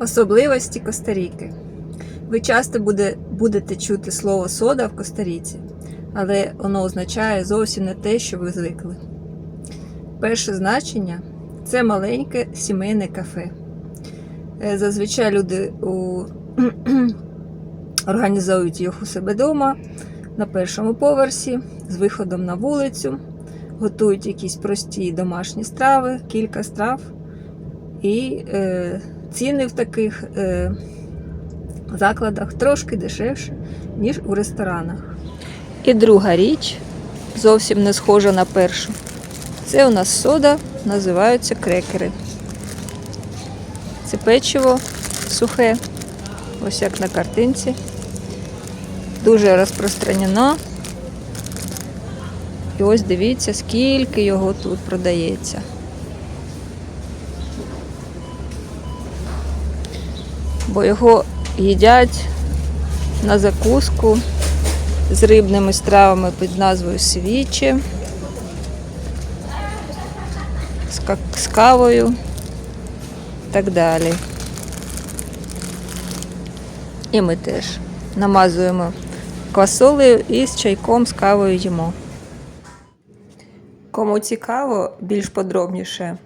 Особливості Коста-Ріки. Ви часто буде, будете чути слово сода в Коста-Ріці, але воно означає зовсім не те, що ви звикли. Перше значення це маленьке сімейне кафе. Е, Зазвичай люди у... організують їх у себе вдома на першому поверсі з виходом на вулицю, готують якісь прості домашні страви, кілька страв. І е, ціни в таких е, закладах трошки дешевше, ніж у ресторанах. І друга річ, зовсім не схожа на першу. Це у нас сода, називаються крекери. Це печиво сухе, ось як на картинці. Дуже розпространено. І ось дивіться, скільки його тут продається. Бо його їдять на закуску з рибними стравами під назвою свічі, з кавою і так далі. І ми теж намазуємо квасолею і з чайком з кавою їмо. Кому цікаво більш подробніше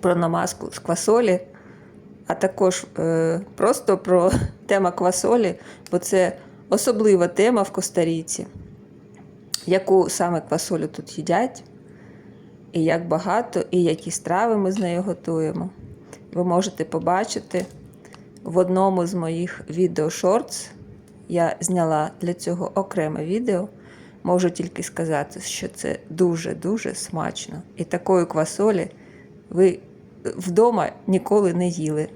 про намазку з квасолі, а також е, просто про тему квасолі, бо це особлива тема в Коста-Ріці, яку саме квасолю тут їдять, і як багато, і які страви ми з нею готуємо. Ви можете побачити в одному з моїх відео-шортс. Я зняла для цього окреме відео. Можу тільки сказати, що це дуже-дуже смачно. І такої квасолі ви вдома ніколи не їли.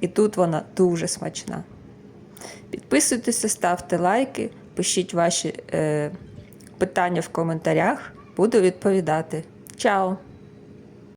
І тут вона дуже смачна. Підписуйтеся, ставте лайки, пишіть ваші е, питання в коментарях, буду відповідати. Чао!